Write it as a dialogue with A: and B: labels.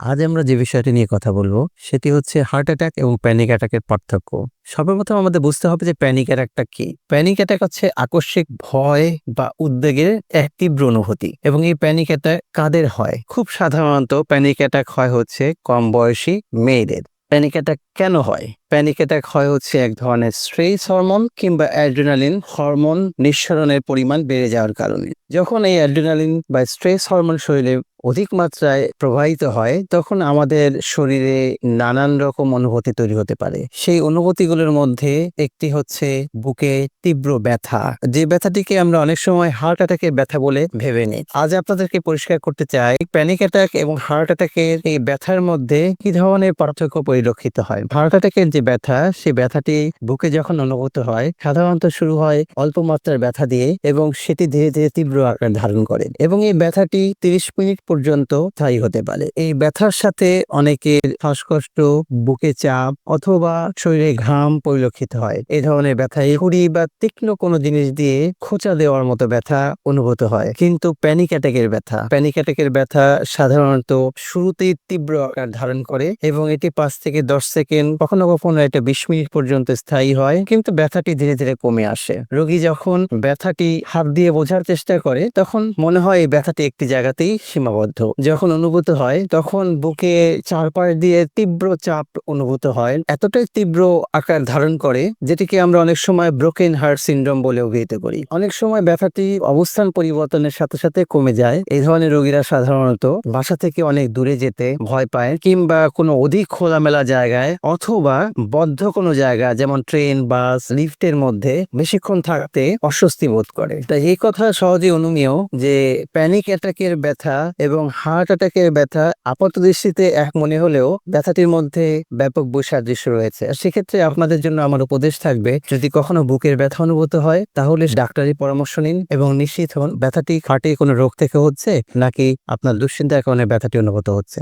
A: আজ আমরা যে বিষয়টি নিয়ে কথা বলব, সেটি হচ্ছে হার্ট অ্যাটাক এবং প্যানিক অ্যাটাকের পার্থক্য। সর্বপ্রথম আমাদের বুঝতে হবে যে প্যানিক অ্যাটাকটা কি? প্যানিক অ্যাটাক হচ্ছে আকস্মিক ভয় বা উদ্বেগের এক তীব্র অনুভূতি এবং এই প্যানিক অ্যাটাক কাদের হয়? খুব সাধারণত প্যানিক অ্যাটাক হয় হচ্ছে কম বয়সী মেয়েদের। প্যানিক অ্যাটাক কেন হয়? প্যানিক অ্যাটাক হয় হচ্ছে এক ধরনের স্ট্রেস হরমোন কিংবা অ্যাড্রিনালিন হরমোন নিঃসরণের পরিমাণ বেড়ে যাওয়ার কারণে। যখন এই অ্যাড্রিনালিন বা স্ট্রেস হরমোন শরীরে অধিক মাত্রায় প্রবাহিত হয়, তখন আমাদের শরীরে নানান রকম অনুভূতি তৈরি হতে পারে। সেই অনুভূতিগুলোর মধ্যে একটি হচ্ছে বুকে তীব্র ব্যথা। যে ব্যথাটিকে আমরা অনেক সময় হার্ট অ্যাটাকের ব্যথা বলে ভেবে নিই। আজ আপনাদেরকে পরিষ্কার করতে চাই প্যানিক অ্যাটাক এবং হার্ট অ্যাটাকের এই ব্যথার মধ্যে কি ধরনের পার্থক্য পরিলক্ষিত হয়? হার্ট অ্যাটাকের যে ব্যথা, সেই ব্যথাটি বুকে যখন অনুভূত হয়, সাধারণত শুরু হয় অল্প মাত্রার ব্যথা দিয়ে এবং সেটি ধীরে ধীরে তীব্র আকার ধারণ করে এবং এই ব্যথাটি তিরিশ মিনিট পর্যন্ত স্থায়ী হতে পারে। এই ব্যথার সাথে অনেকের শ্বাসকষ্ট, বুকে চাপ অথবা শরীরে ঘাম পরিলক্ষিত হয়। এই ধরনের ব্যথা ছুরি বা তীক্ষ্ণ কোনো জিনিস দিয়ে খোঁচা দেওয়ার মতো ব্যথা অনুভূত হয়। কিন্তু প্যানিক অ্যাটাকের ব্যথা প্যানিক অ্যাটাকের ব্যথা সাধারণত শুরুতেই তীব্র আকার ধারণ করে এবং এটি পাঁচ থেকে দশ সেকেন্ড কখনো কখনো এটা বিশ মিনিট পর্যন্ত স্থায়ী হয়, কিন্তু ব্যথাটি ধীরে ধীরে কমে আসে। রোগী যখন ব্যথাটি হাত দিয়ে বোঝার চেষ্টা করে, তখন মনে হয় এই ব্যথাটি একটি জায়গাতেই সীমাবদ্ধ। যখন অনুভূত হয়, তখন বুকে চারপাশ দিয়ে তীব্র চাপ অনুভূত হয়। এতটাই তীব্র আকার ধারণ করে, যেটিকে আমরা অনেক সময় ব্রোকেন হার্ট সিন্ড্রোম বলে অভিহিত করি। অনেক সময় ব্যথাটি অবস্থান পরিবর্তনের সাথে সাথে কমে যায়। এই ধরনের রোগীরা সাধারণত বাসা থেকে অনেক দূরে যেতে ভয় পায়, কিংবা কোনো অধিক খোলামেলা জায়গায় অথবা বদ্ধ কোনো জায়গা, যেমন ট্রেন, বাস লিফটের মধ্যে বেশিক্ষণ থাকতে অস্বস্তি বোধ করে। তাই এই কথা সহজে অনুমেয় যে প্যানিক অ্যাটাকের ব্যথা এবং হার্ট অ্যাটাকের ব্যথা আপাত দৃষ্টিতে এক মনে হলেও ব্যথাটির মধ্যে ব্যাপক বৈসাদৃশ্য রয়েছে। আর সেক্ষেত্রে আপনাদের জন্য আমার উপদেশ থাকবে, যদি কখনো বুকের ব্যথা অনুভূত হয়, তাহলে ডাক্তারি পরামর্শ নিন এবং নিশ্চিত হন, ব্যথাটি হার্টে কোনো রোগ থেকে হচ্ছে নাকি আপনার দুশ্চিন্তার কারণে ব্যথাটি অনুভূত হচ্ছে।